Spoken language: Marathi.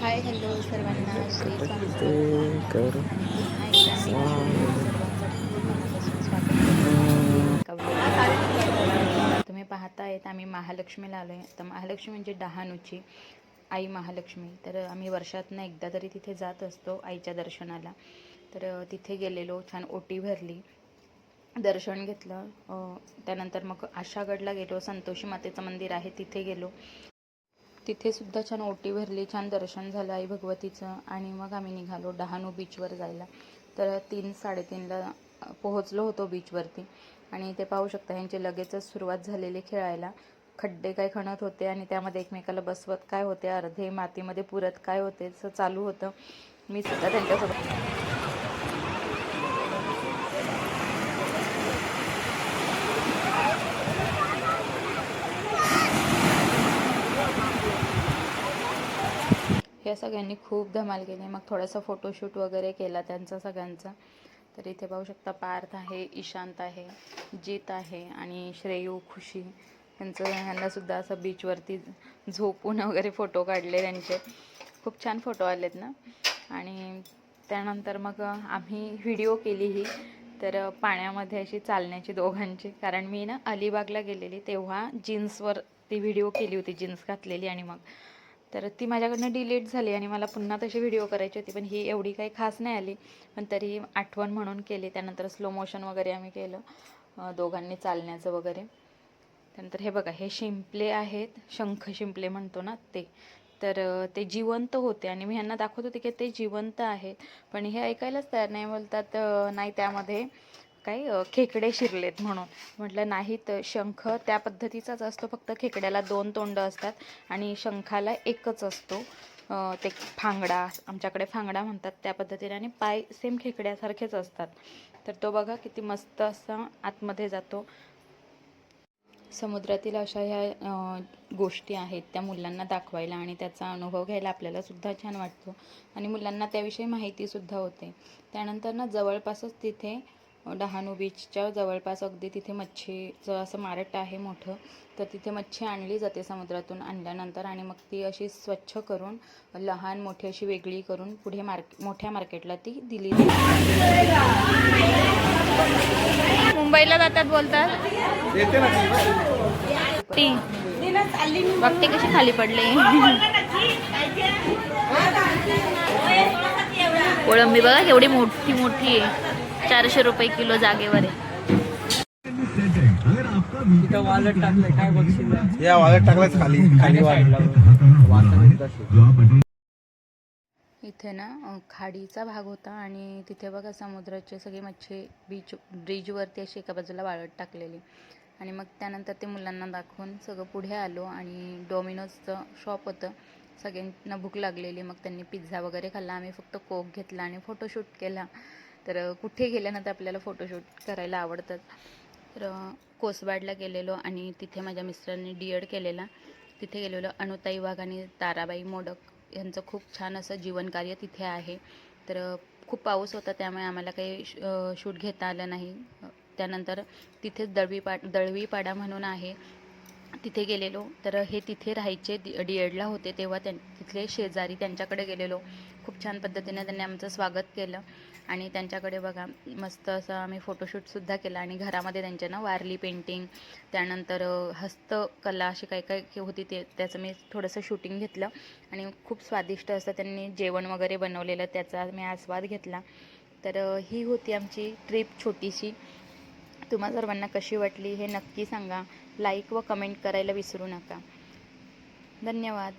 हाय हॅलो सर्वांना. श्री स्वामी ते तुम्ही पाहतायत आम्ही महालक्ष्मीला आलो आहे तर महालक्ष्मी म्हणजे डहाणूची आई महालक्ष्मी. तर आम्ही वर्षातनं एकदा तरी तिथे जात असतो आईच्या दर्शनाला. तर तिथे गेलेलो छान ओटी भरली. दर्शन घेतलं. त्यानंतर मग आशागडला गेलो संतोषी मातेचं मंदिर आहे तिथे गेलो. तिथे सुद्धा छान ओटी भरली छान दर्शन झालं आई भगवतीचं. आणि मग आम्ही निघालो डहाणू बीचवर जायला. तर तीन साडेतीनला पोहोचलो होतो बीचवरती आणि ते पाहू शकता ह्यांची लगेचच सुरुवात झालेली खेळायला. खड्डे काय खणत होते आणि त्यामध्ये एकमेकाला बसवत काय होते अर्धे मातीमध्ये पुरत काय होते असं चालू होतं. मी सुद्धा त्यांच्यासोबत ह्या सगळ्यांनी खूप धमाल केली. मग थोडासा फोटोशूट वगैरे केला त्यांचा सगळ्यांचा. तर इथे पाहू शकता पार्थ आहे ईशांत आहे जीत आहे आणि श्रेयू खुशी. त्यांचं ह्यांनासुद्धा असं बीचवरती झोपून वगैरे फोटो काढले त्यांचे. खूप छान फोटो आलेत ना. आणि त्यानंतर मग आम्ही व्हिडिओ केली ही तर पाण्यामध्ये अशी चालण्याची दोघांची. कारण मी ना अलिबागला गेलेली तेव्हा जीन्सवर ती व्हिडिओ केली होती. जीन्स घातलेली आणि मग तर ती माझ्याकडनं डिलीट झाली आणि मला पुन्हा तशी व्हिडिओ करायची होती. पण ही एवढी काही खास नाही आली. पण तरी आठवण म्हणून केली. त्यानंतर स्लो मोशन वगैरे आम्ही केलं. दोघांनी चालण्याचं वगैरे. त्यानंतर हे बघा हे शिंपले आहेत. शंख शिंपले म्हणतो ना ते. तर ते जिवंत होते. आणि मी ह्यांना दाखवत होते की ते जिवंत आहेत. पण हे ऐकायलाच तयार नाही बोलतात. नाही त्यामध्ये. काय खेकडे शिरलेत म्हणून. म्हटलं नाही तर शंख त्या पद्धतीचाच असतो. फक्त खेकड्याला दोन तोंड असतात आणि शंखाला एकच असतो. ते फांगडा आमच्याकडे फांगडा म्हणतात त्या पद्धतीने आणि पाय सेम खेकड्यासारखेच असतात. तर तो बघा किती मस्त असा आतमध्ये जातो. समुद्रातील अशा ह्या गोष्टी आहेत त्या मुलांना दाखवायला आणि त्याचा अनुभव घ्यायला आपल्याला सुद्धा छान वाटतो. आणि मुलांना त्याविषयी माहितीसुद्धा होते. त्यानंतर ना जवळपासच तिथे डहाणू बीचच्या जवळपास अगदी तिथे मच्छीचं असं मारट आहे मोठं. तर तिथे मच्छी आणली जाते समुद्रातून आणल्यानंतर आणि मग ती अशी स्वच्छ करून लहान मोठी अशी वेगळी करून पुढे मार्क मोठ्या मार्केटला ती दिली जाते. मुंबईला जातात बोलतात? ती. बघते कशी खाली पडली. कोळंबी बघा केवढी मोठी मोठी आहे. चारशे रुपये किलो जागेवर आहे. इथं वालट टाकलंय काय बघशील या वाळत टाकलाच खाली. खाली इथे ना खाडीचा भाग होता आणि तिथे बघा समुद्राचे सगळे मच्छी बीच ब्रिजवरती अशी एका बाजूला वाळत टाकलेली. आणि मग त्यानंतर ते मुलांना दाखवून सगळं पुढे आलो आणि डोमिनोजचं शॉप होतं. सगळ्यांना भूक लागलेली. मग त्यांनी पिझ्झा वगैरे खाल्ला. आम्ही फक्त कोक घेतला आणि फोटोशूट केला. तर कुठे गेल्यानंतर आपल्याला फोटोशूट करायला आवडतात? तर कोसबाडला गेलेलो आणि तिथे माझ्या मिस्टरांनी डी एड केलेला. तिथे गेलेलो. अनुताई वाघ आणि ताराबाई मोडक यांचं खूप छान असं जीवनकार्य तिथे आहे. तर खूप पाऊस होता त्यामुळे आम्हाला काही श- शूट घेता आलं नाही. त्यानंतर तिथेच दळवीपा दळवीपाडा म्हणून आहे. तिथे गेलेलो. तर हे तिथे राहायचे डी एडला होते तेव्हा त्यां तिथले शेजारी त्यांच्याकडे गेलेलो. खूप छान पद्धतीने त्यांनी आमचं स्वागत केलं. आणि त्यांच्याकडे बघा मस्त असं आम्ही फोटोशूटसुद्धा केला. आणि घरामध्ये त्यांच्या ना वारली पेंटिंग त्यानंतर हस्तकला अशी काही काही होती ते त्याचं मी थोडंसं शूटिंग घेतलं. आणि खूप स्वादिष्ट असं त्यांनी जेवण वगैरे बनवलेलं त्याचा मी आस्वाद घेतला. तर ही होती आमची ट्रिप छोटीशी. तुम्हा सर्वांना कशी वाटली हे नक्की सांगा. लाईक व कमेंट करायला विसरू नका. धन्यवाद.